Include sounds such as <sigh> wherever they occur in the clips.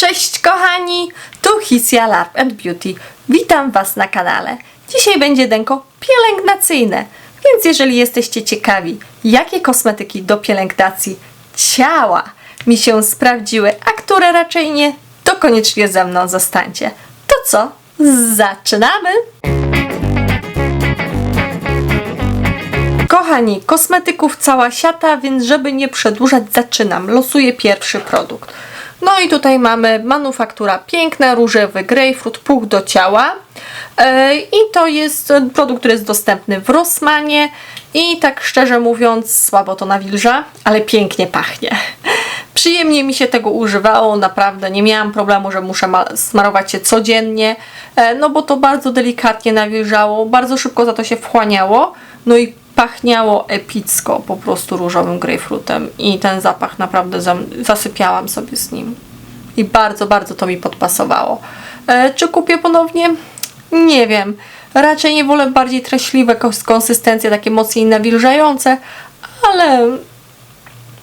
Cześć kochani, tu Hisia Love and Beauty. Witam Was na kanale. Dzisiaj będzie denko pielęgnacyjne, więc jeżeli jesteście ciekawi, jakie kosmetyki do pielęgnacji ciała mi się sprawdziły, a które raczej nie, to koniecznie ze mną zostańcie. To co? Zaczynamy! Kochani, kosmetyków cała siata, więc żeby nie przedłużać, zaczynam. Losuję pierwszy produkt. No i tutaj mamy manufaktura piękna, różowy grejpfrut, puch do ciała. E, I to jest produkt, który jest dostępny w Rossmanie i tak szczerze mówiąc słabo to nawilża, ale pięknie pachnie. <laughs> Przyjemnie mi się tego używało, naprawdę nie miałam problemu, że muszę ma- smarować się codziennie, e, no bo to bardzo delikatnie nawilżało, bardzo szybko za to się wchłaniało, no i pachniało epicko po prostu różowym grejpfrutem i ten zapach naprawdę zasypiałam sobie z nim. I bardzo, bardzo to mi podpasowało. E, czy kupię ponownie? Nie wiem. Raczej nie wolę bardziej treśliwe konsystencje, takie mocniej nawilżające, ale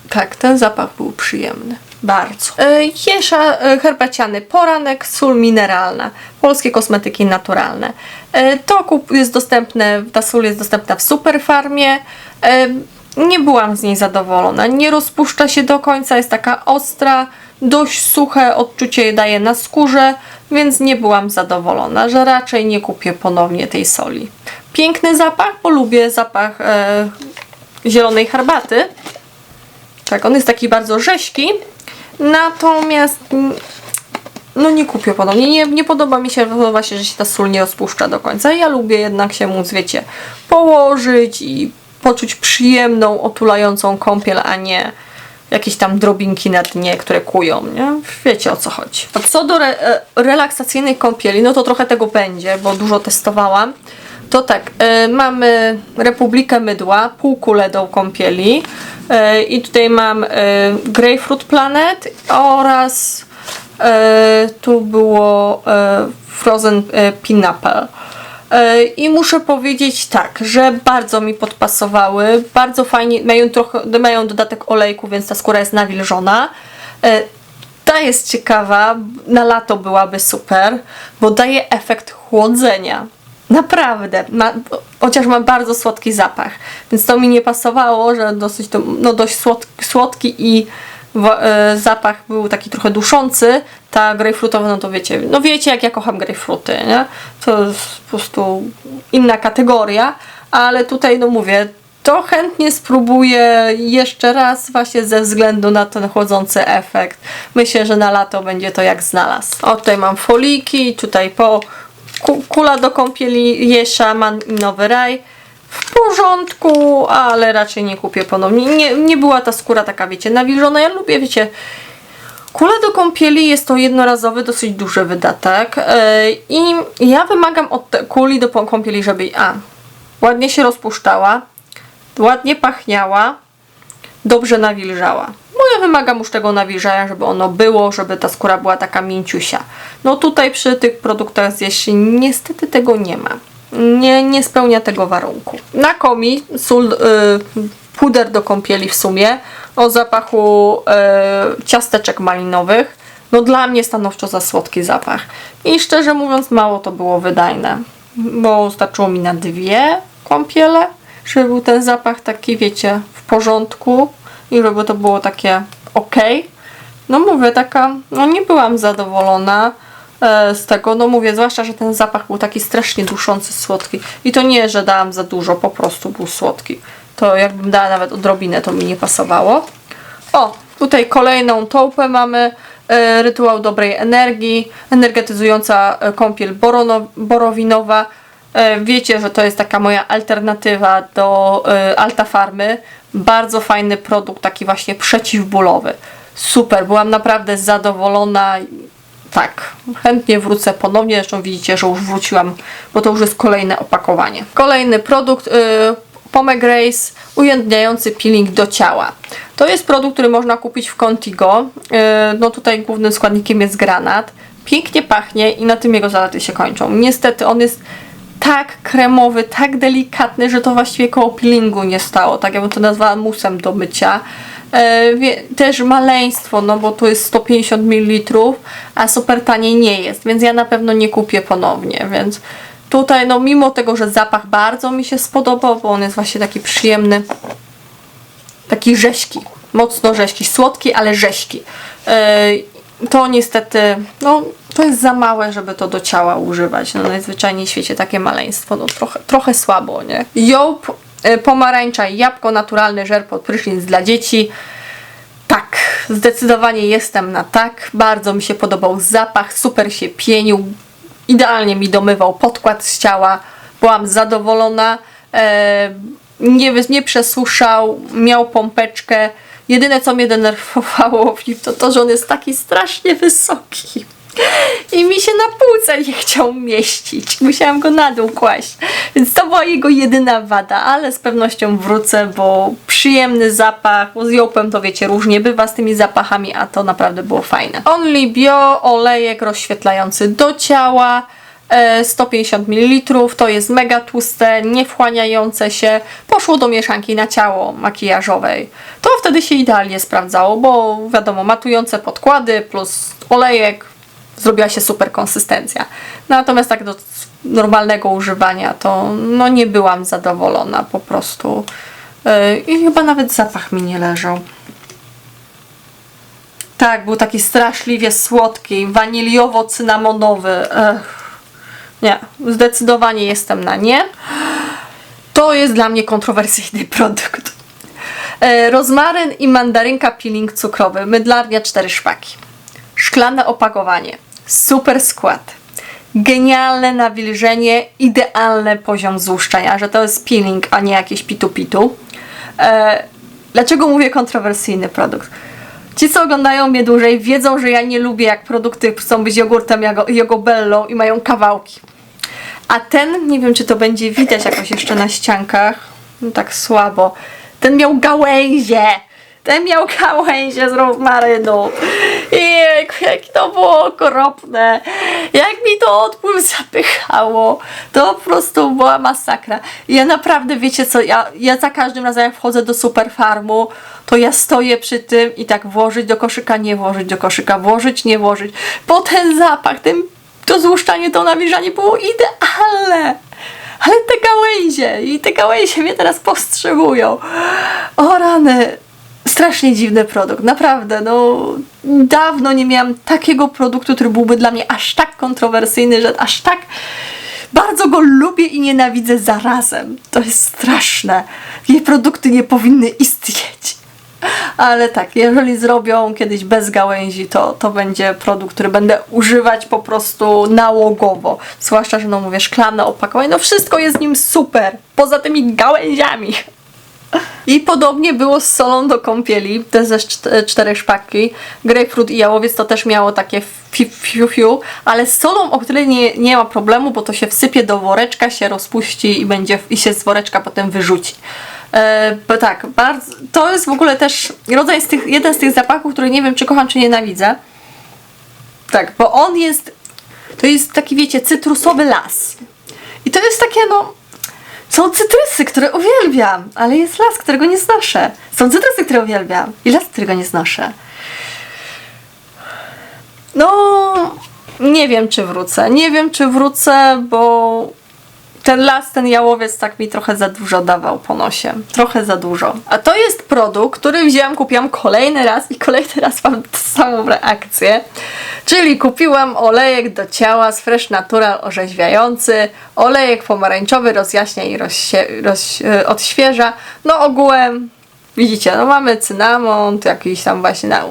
tak, ten zapach był przyjemny. Bardzo. E, Jesza e, herbaciany poranek, sól mineralna. Polskie kosmetyki naturalne. E, To kup jest dostępne, ta sól jest dostępna w Superfarmie. E, Nie byłam z niej zadowolona. Nie rozpuszcza się do końca, jest taka ostra, dość suche odczucie daje na skórze, więc nie byłam zadowolona, że raczej nie kupię ponownie tej soli. Piękny zapach, bo lubię zapach e, zielonej herbaty. Tak, on jest taki bardzo rześki. Natomiast no nie kupię ponownie. Nie, nie podoba mi się właśnie, że się ta sól nie rozpuszcza do końca. Ja lubię jednak się móc, wiecie, położyć i poczuć przyjemną, otulającą kąpiel, a nie jakieś tam drobinki na dnie, które kują, nie? Wiecie o co chodzi. A co do re, e, relaksacyjnej kąpieli, no to trochę tego będzie, bo dużo testowałam. To tak, e, mamy Republikę Mydła, półkulę do kąpieli e, i tutaj mam e, Grapefruit Planet oraz tu było e, Frozen e, Pineapple. E, I muszę powiedzieć tak, że bardzo mi podpasowały, bardzo fajnie, mają trochę, mają dodatek olejku, więc ta skóra jest nawilżona. E, Ta jest ciekawa, na lato byłaby super, bo daje efekt chłodzenia. Naprawdę, ma, chociaż ma bardzo słodki zapach, więc to mi nie pasowało, że dosyć to, no dość słod, słodki i e, zapach był taki trochę duszący, ta grejpfrutowa, no to wiecie, no wiecie jak ja kocham grejpfruty, nie? To jest po prostu inna kategoria, ale tutaj no mówię, to chętnie spróbuję jeszcze raz właśnie ze względu na ten chłodzący efekt. Myślę, że na lato będzie to jak znalazł. O, tutaj mam foliki, tutaj po ku- kula do kąpieli Jesza, man i nowy raj w porządku, ale raczej nie kupię ponownie. Nie, nie była ta skóra taka, wiecie, nawilżona. Ja lubię, wiecie, kula do kąpieli jest to jednorazowy, dosyć duży wydatek yy, i ja wymagam od kuli do kąpieli, żeby a, ładnie się rozpuszczała, ładnie pachniała, dobrze nawilżała. Bo ja wymagam już tego nawilżania, żeby ono było, żeby ta skóra była taka mięciusia. No tutaj przy tych produktach z niestety tego nie ma. Nie, nie spełnia tego warunku. Na komi sól, y, puder do kąpieli w sumie o zapachu y, ciasteczek malinowych. No dla mnie stanowczo za słodki zapach. I szczerze mówiąc mało to było wydajne. Bo starczyło mi na dwie kąpiele, żeby był ten zapach taki, wiecie, w porządku i żeby to było takie ok. No mówię, taka, no nie byłam zadowolona z tego, no mówię, zwłaszcza, że ten zapach był taki strasznie duszący, słodki. I to nie, że dałam za dużo, po prostu był słodki. To jakbym dała nawet odrobinę, to mi nie pasowało. O, tutaj kolejną tołpę mamy. E, rytuał dobrej energii, energetyzująca e, kąpiel borono, borowinowa. E, wiecie, że to jest taka moja alternatywa do e, Altafarmy. Bardzo fajny produkt, taki właśnie przeciwbólowy. Super, byłam naprawdę zadowolona. Tak, chętnie wrócę ponownie. Zresztą widzicie, że już wróciłam, bo to już jest kolejne opakowanie. Kolejny produkt. Y, Pomegrace ujędniający peeling do ciała. To jest produkt, który można kupić w Contigo. Yy, No tutaj głównym składnikiem jest granat. Pięknie pachnie i na tym jego zalety się kończą. Niestety on jest tak kremowy, tak delikatny, że to właściwie koło peelingu nie stało. Tak jakbym to nazwała musem do mycia. E, też maleństwo, no bo to jest 150 ml, a super taniej nie jest, więc ja na pewno nie kupię ponownie, więc tutaj no mimo tego, że zapach bardzo mi się spodobał, bo on jest właśnie taki przyjemny, taki rześki, mocno rześki, słodki, ale rześki. Yy, to niestety, no to jest za małe, żeby to do ciała używać. No najzwyczajniej w świecie takie maleństwo, no trochę, trochę słabo, nie? Yy, pomarańcza i jabłko, naturalny żer pod prysznic dla dzieci. Tak, zdecydowanie jestem na tak. Bardzo mi się podobał zapach, super się pienił, idealnie mi domywał podkład z ciała. Byłam zadowolona. E, nie, nie przesuszał, miał pompeczkę. Jedyne co mnie denerwowało w nim to to, że on jest taki strasznie wysoki. I mi się na półce nie chciał mieścić. Musiałam go na dół kłaść. Więc to była jego jedyna wada, ale z pewnością wrócę, bo przyjemny zapach. Z jołpem to wiecie, różnie bywa z tymi zapachami, a to naprawdę było fajne. Only Bio, olejek rozświetlający do ciała. e, 150 ml, to jest mega tłuste, niewchłaniające się. Poszło do mieszanki na ciało makijażowej. To wtedy się idealnie sprawdzało, bo wiadomo, matujące podkłady plus olejek, zrobiła się super konsystencja. Natomiast tak do normalnego używania to no nie byłam zadowolona po prostu. Yy, I chyba nawet zapach mi nie leżał. Tak, był taki straszliwie słodki, waniliowo-cynamonowy. Nie, zdecydowanie jestem na nie. To jest dla mnie kontrowersyjny produkt. E, rozmaryn i mandarynka peeling cukrowy, mydlarnia 4 szpaki. Szklane opakowanie, super skład, genialne nawilżenie, idealny poziom złuszczenia, że to jest peeling, a nie jakieś pitu-pitu. E, dlaczego mówię kontrowersyjny produkt? Ci, co oglądają mnie dłużej, wiedzą, że ja nie lubię, jak produkty chcą być jogurtem jogobellą i mają kawałki. A ten, nie wiem, czy to będzie widać jakoś jeszcze na ściankach, no tak słabo. Ten miał gałęzie. Ten miał gałęzie z rozmarynu. I jak, to było okropne. Jak mi to odpływ zapychało. To po prostu była masakra. Ja naprawdę, wiecie co, ja, ja za każdym razem jak wchodzę do superfarmu, to ja stoję przy tym i tak włożyć do koszyka, nie włożyć do koszyka, włożyć, nie włożyć. Bo ten zapach, ten, to złuszczanie, to nawilżanie było idealne. Ale te gałęzie i te gałęzie mnie teraz powstrzymują. O rany. Strasznie dziwny produkt, naprawdę. No, dawno nie miałam takiego produktu, który byłby dla mnie aż tak kontrowersyjny, że aż tak bardzo go lubię i nienawidzę zarazem. To jest straszne. Jej produkty nie powinny istnieć. Ale tak, jeżeli zrobią kiedyś bez gałęzi, to, to będzie produkt, który będę używać po prostu nałogowo. Zwłaszcza, że no mówię, szklane opakowanie, no wszystko jest nim super, poza tymi gałęziami. I podobnie było z solą do kąpieli, te ze czt- cztery szpaki. Grapefruit i jałowiec to też miało takie fi- fiu fiu, ale z solą o tyle nie, nie ma problemu, bo to się wsypie do woreczka, się rozpuści i będzie i się z woreczka potem wyrzuci. E, bo tak, bardzo, to jest w ogóle też rodzaj z tych, jeden z tych zapachów, który nie wiem czy kocham, czy nienawidzę. Tak, bo on jest, to jest taki wiecie, cytrusowy las. I to jest takie no, są cytrusy, które uwielbiam, ale jest las, którego nie znoszę. Są cytrusy, które uwielbiam i las, którego nie znoszę. No, nie wiem, czy wrócę. Nie wiem, czy wrócę, bo ten las, ten jałowiec tak mi trochę za dużo dawał po nosie. Trochę za dużo. A to jest produkt, który wzięłam, kupiłam kolejny raz i kolejny <laughs> raz mam tę samą reakcję. Czyli kupiłam olejek do ciała z Fresh Natural orzeźwiający, olejek pomarańczowy rozjaśnia i roz, e, odświeża. No ogółem Widzicie, no mamy cynamon, jakiś tam właśnie na,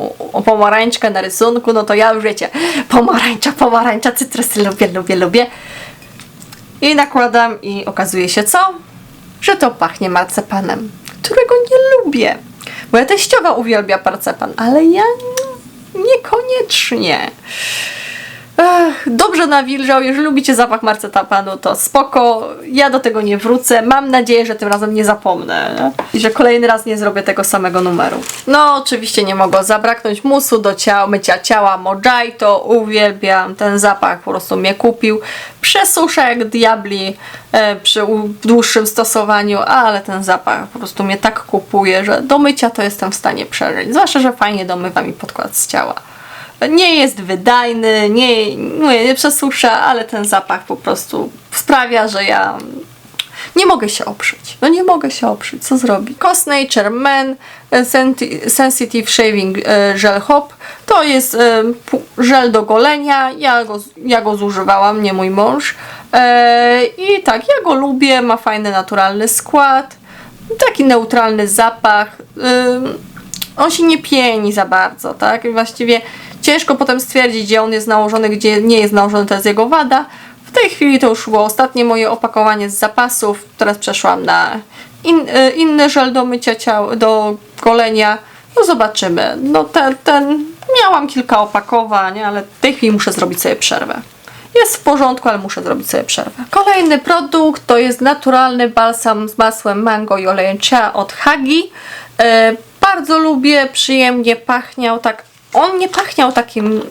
pomarańczkę na rysunku, no to ja już wiecie, pomarańcza, pomarańcza, cytrusy lubię, lubię, lubię. I nakładam i okazuje się co? Że to pachnie marcepanem, którego nie lubię. Moja teściowa uwielbia marcepan, ale ja niekoniecznie. Dobrze nawilżał, jeżeli lubicie zapach marcepanu, to spoko, ja do tego nie wrócę, mam nadzieję, że tym razem nie zapomnę i że kolejny raz nie zrobię tego samego numeru. No oczywiście nie mogło zabraknąć musu do ciała, mycia ciała. Mojito, uwielbiam, ten zapach po prostu mnie kupił, przesusza jak diabli e, przy dłuższym stosowaniu, ale ten zapach po prostu mnie tak kupuje, że do mycia to jestem w stanie przeżyć, zwłaszcza, że fajnie domywa mi podkład z ciała. Nie jest wydajny, nie, nie, nie przesusza, ale ten zapach po prostu sprawia, że ja nie mogę się oprzeć. No nie mogę się oprzeć. Co zrobić? Cos Nature Men e, Sensitive Shaving e, Gel Hop to jest e, żel do golenia. Ja go, ja go zużywałam, nie mój mąż. I tak, ja go lubię. Ma fajny, naturalny skład. Taki neutralny zapach. On się nie pieni za bardzo, tak? Właściwie ciężko potem stwierdzić, gdzie on jest nałożony, gdzie nie jest nałożony, to jest jego wada. W tej chwili to już było ostatnie moje opakowanie z zapasów. Teraz przeszłam na in, y, inny żel do mycia ciała, do golenia. No zobaczymy. No ten, ten, miałam kilka opakowań, ale w tej chwili muszę zrobić sobie przerwę. Jest w porządku, ale muszę zrobić sobie przerwę. Kolejny produkt to jest naturalny balsam z masłem mango i olejem chia od Hagi. E, bardzo lubię, przyjemnie pachniał tak. On nie pachniał takim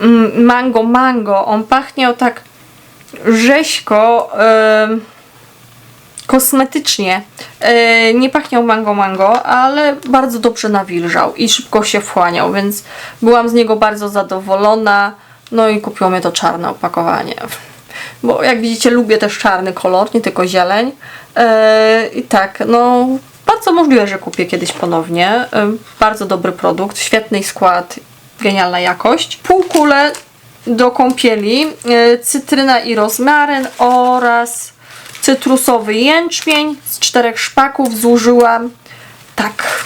mm, mango mango, on pachniał tak rzeźko, em, kosmetycznie. E, nie pachniał mango mango, ale bardzo dobrze nawilżał i szybko się wchłaniał, więc byłam z niego bardzo zadowolona. No i kupiło mnie to czarne opakowanie. Bo jak widzicie, lubię też czarny kolor, nie tylko zieleń. E, I tak, no bardzo możliwe, że kupię kiedyś ponownie. E, bardzo dobry produkt, świetny skład, genialna jakość. Półkule do kąpieli, e, cytryna i rozmaryn oraz cytrusowy jęczmień z czterech szpaków zużyłam. Tak,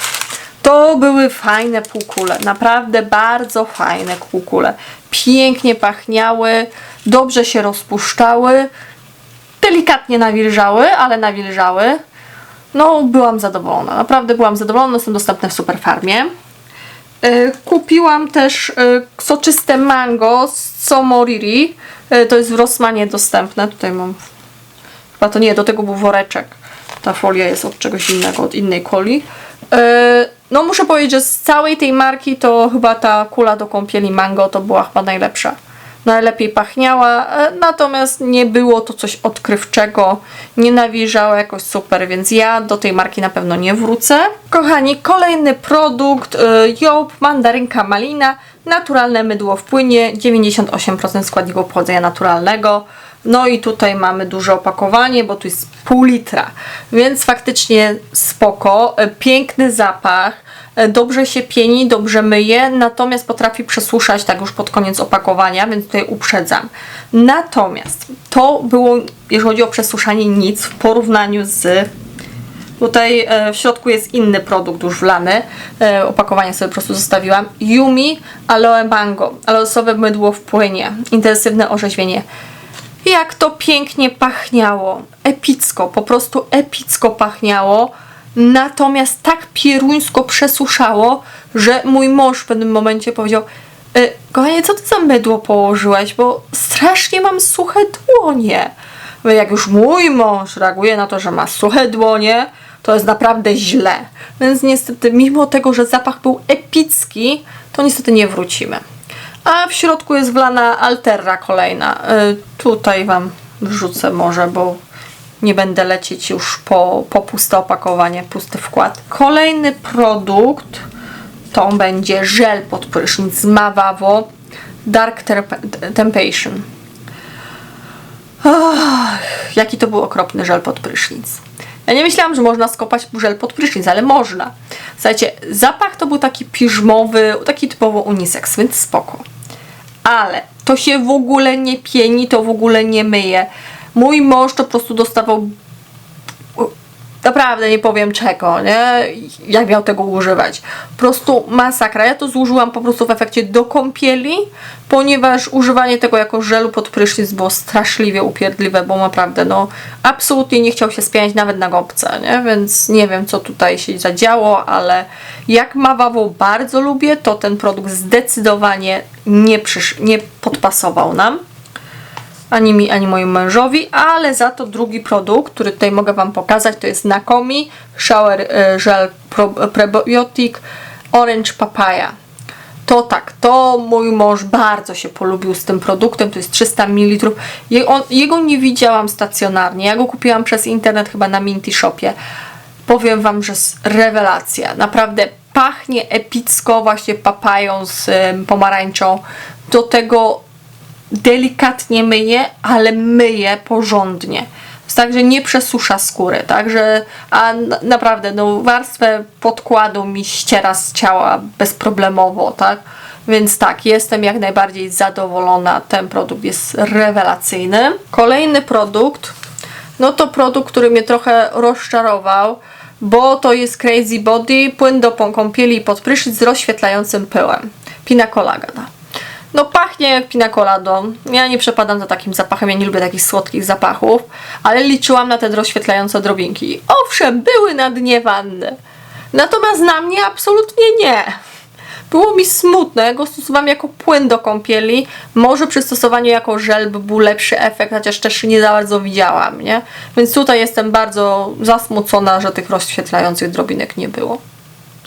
to były fajne półkule, naprawdę bardzo fajne półkule. Pięknie pachniały, dobrze się rozpuszczały, delikatnie nawilżały, ale nawilżały. No, byłam zadowolona, naprawdę byłam zadowolona, są dostępne w Superfarmie. E, Kupiłam też e, soczyste mango z Somoriri. E, To jest w Rossmanie dostępne. Tutaj mam. Chyba to nie, do tego był woreczek. Ta folia jest od czegoś innego, od innej coli. No muszę powiedzieć, że z całej tej marki to chyba ta kula do kąpieli mango to była chyba najlepsza. Najlepiej pachniała, e, natomiast nie było to coś odkrywczego, nie nawilżało jakoś super, więc ja do tej marki na pewno nie wrócę. Kochani, kolejny produkt, y, Job Mandarynka Malina, naturalne mydło w płynie, 98% składników pochodzenia naturalnego. No i tutaj mamy duże opakowanie, bo tu jest pół litra, więc faktycznie spoko, e, piękny zapach, e, dobrze się pieni, dobrze myje, natomiast potrafi przesuszać tak już pod koniec opakowania, więc tutaj uprzedzam. Natomiast to było, jeżeli chodzi o przesuszanie, nic w porównaniu z Tutaj e, w środku jest inny produkt już wlany. E, opakowanie sobie po prostu zostawiłam. Yumi Aloe Mango. Aloesowe mydło w płynie. Intensywne orzeźwienie. Jak to pięknie pachniało. Epicko, po prostu epicko pachniało. Natomiast tak pieruńsko przesuszało, że mój mąż w pewnym momencie powiedział e, Kochanie, co ty za mydło położyłeś? Bo strasznie mam suche dłonie. Jak już mój mąż reaguje na to, że ma suche dłonie, to jest naprawdę źle. Więc niestety, mimo tego, że zapach był epicki, to niestety nie wrócimy. A w środku jest wlana Alterra kolejna. Y, tutaj Wam wrzucę może, bo nie będę lecieć już po, po puste opakowanie, pusty wkład. Kolejny produkt to będzie żel pod prysznic z Mavavo Dark Temptation. Jaki to był okropny żel pod prysznic. Ja nie myślałam, że można skopać żel pod prysznic, ale można. Słuchajcie, zapach to był taki piżmowy, taki typowo unisex, więc spoko. Ale to się w ogóle nie pieni, to w ogóle nie myje. Mój mąż to po prostu dostawał naprawdę nie powiem czego, nie? Jak miał tego używać. Po prostu masakra. Ja to zużyłam po prostu w efekcie do kąpieli, ponieważ używanie tego jako żelu pod prysznic było straszliwie upierdliwe, bo naprawdę no absolutnie nie chciał się spieniać nawet na gąbce, nie? Więc nie wiem co tutaj się zadziało, ale jak Mavavo bardzo lubię, to ten produkt zdecydowanie nie, przysz- nie podpadł pasował nam. Ani mi, ani mojemu mężowi, ale za to drugi produkt, który tutaj mogę Wam pokazać, to jest Nakomi Shower e, Gel Prebiotic Orange Papaya. To tak, to mój mąż bardzo się polubił z tym produktem, to jest 300 ml. Je, on, jego nie widziałam stacjonarnie, ja go kupiłam przez internet chyba na Minty Shopie. Powiem Wam, że jest rewelacja. Naprawdę pachnie epicko właśnie papają z em, pomarańczą. Do tego delikatnie myje, ale myje porządnie. Także nie przesusza skóry, także a na, naprawdę no, warstwę podkładu mi ściera z ciała bezproblemowo, tak? Więc tak, jestem jak najbardziej zadowolona. Ten produkt jest rewelacyjny. Kolejny produkt, no to produkt, który mnie trochę rozczarował, bo to jest Crazy Body, płyn do kąpieli pod prysznic z rozświetlającym pyłem. Pina colada. No pachnie jak pina coladą. Ja nie przepadam za takim zapachem, ja nie lubię takich słodkich zapachów, ale liczyłam na te rozświetlające drobinki. Owszem, były na dnie wanny. Natomiast na mnie absolutnie nie. Było mi smutno, ja go stosowałam jako płyn do kąpieli. Może przy stosowaniu jako żel by był lepszy efekt, chociaż też nie za bardzo widziałam, nie? Więc tutaj jestem bardzo zasmucona, że tych rozświetlających drobinek nie było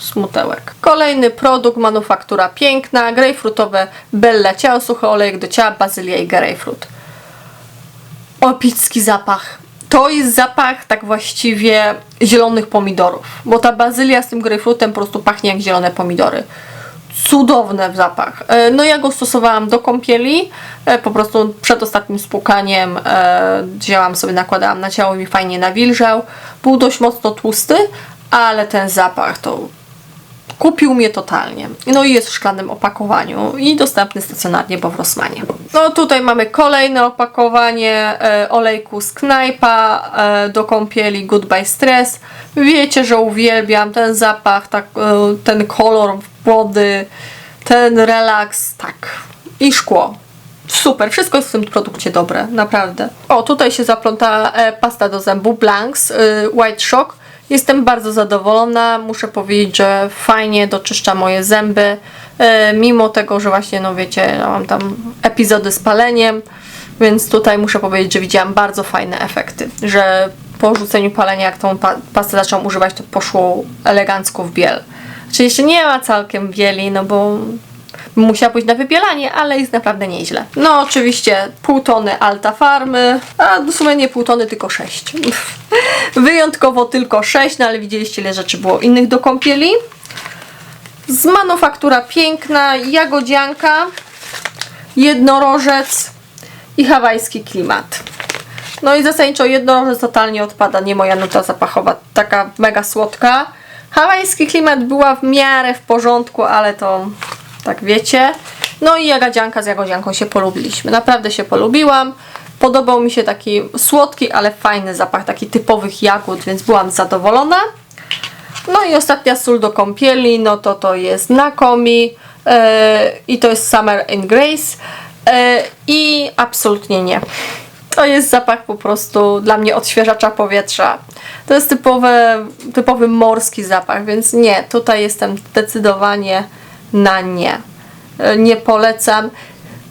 smutełek. Kolejny produkt, manufaktura piękna, grejpfrutowe Bella Ciało, suchy olejek do ciała, bazylia i grejpfrut. Opicki zapach. To jest zapach tak właściwie zielonych pomidorów, bo ta bazylia z tym grejpfrutem po prostu pachnie jak zielone pomidory. Cudowny zapach. E, No ja go stosowałam do kąpieli, e, po prostu przed ostatnim spłukaniem e, wzięłam sobie, nakładałam na ciało i mi fajnie nawilżał. Był dość mocno tłusty, ale ten zapach to kupił mnie totalnie. No i jest w szklanym opakowaniu i dostępny stacjonarnie, bo w Rossmanie. No tutaj mamy kolejne opakowanie e, olejku z knajpa e, do kąpieli Goodbye Stress. Wiecie, że uwielbiam ten zapach, tak, e, ten kolor wody, ten relaks, tak. I szkło. Super, wszystko jest w tym produkcie dobre, naprawdę. O, tutaj się zapląta e, pasta do zębu Blanks e, White Shock. Jestem bardzo zadowolona, muszę powiedzieć, że fajnie doczyszcza moje zęby, e, mimo tego, że właśnie, no wiecie, ja mam tam epizody z paleniem, więc tutaj muszę powiedzieć, że widziałam bardzo fajne efekty, że po rzuceniu palenia, jak tą pa- pastę zaczęłam używać, to poszło elegancko w biel. Czyli jeszcze nie ma całkiem bieli, no bo musiała pójść na wybielanie, ale jest naprawdę nieźle. No oczywiście pół tony Alta Farmy, a w sumie nie pół tony, tylko 6. <laughs> Wyjątkowo tylko 6, no ale widzieliście ile rzeczy było innych do kąpieli. Z manufaktura piękna, jagodzianka, jednorożec i hawajski klimat. No i zasadniczo jednorożec totalnie odpada, nie moja nuta zapachowa, taka mega słodka. Hawajski klimat była w miarę w porządku, ale to tak wiecie. No i jagodzianka z jagodzianką się polubiliśmy. Naprawdę się polubiłam. Podobał mi się taki słodki, ale fajny zapach, taki typowych jagód, więc byłam zadowolona. No i ostatnia sól do kąpieli, no to to jest Nakomi e, i to jest Summer and Grace e, i absolutnie nie. To jest zapach po prostu dla mnie odświeżacza powietrza. To jest typowe, typowy morski zapach, więc nie, tutaj jestem zdecydowanie na nie. E, Nie polecam.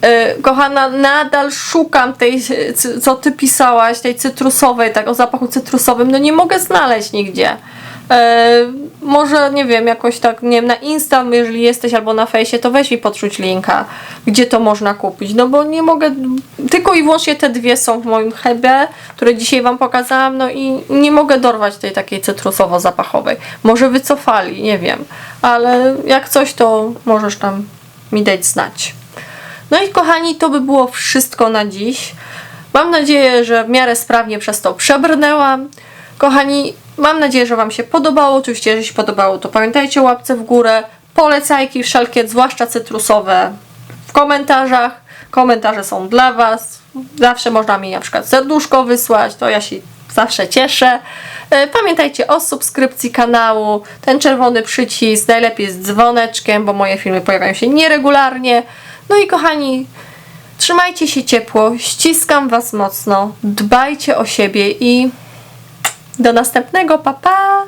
E, Kochana, nadal szukam tej, co ty pisałaś, tej cytrusowej, tak o zapachu cytrusowym. No nie mogę znaleźć nigdzie. E, może, nie wiem, jakoś tak, nie wiem, na Insta, jeżeli jesteś, albo na fejsie, to weź mi podrzuć linka, gdzie to można kupić. No bo nie mogę, tylko i wyłącznie te dwie są w moim hebie, które dzisiaj Wam pokazałam, no i nie mogę dorwać tej takiej cytrusowo-zapachowej. Może wycofali, nie wiem, ale jak coś, to możesz tam mi dać znać. No i kochani, to by było wszystko na dziś. Mam nadzieję, że w miarę sprawnie przez to przebrnęłam. Kochani, mam nadzieję, że Wam się podobało. Oczywiście, jeżeli się podobało, to pamiętajcie łapce w górę. Polecajki wszelkie, zwłaszcza cytrusowe, w komentarzach. Komentarze są dla Was. Zawsze można mi na przykład serduszko wysłać, to ja się zawsze cieszę. E, Pamiętajcie o subskrypcji kanału. Ten czerwony przycisk najlepiej z dzwoneczkiem, bo moje filmy pojawiają się nieregularnie. No i kochani, trzymajcie się ciepło, ściskam Was mocno, dbajcie o siebie i do następnego, pa pa!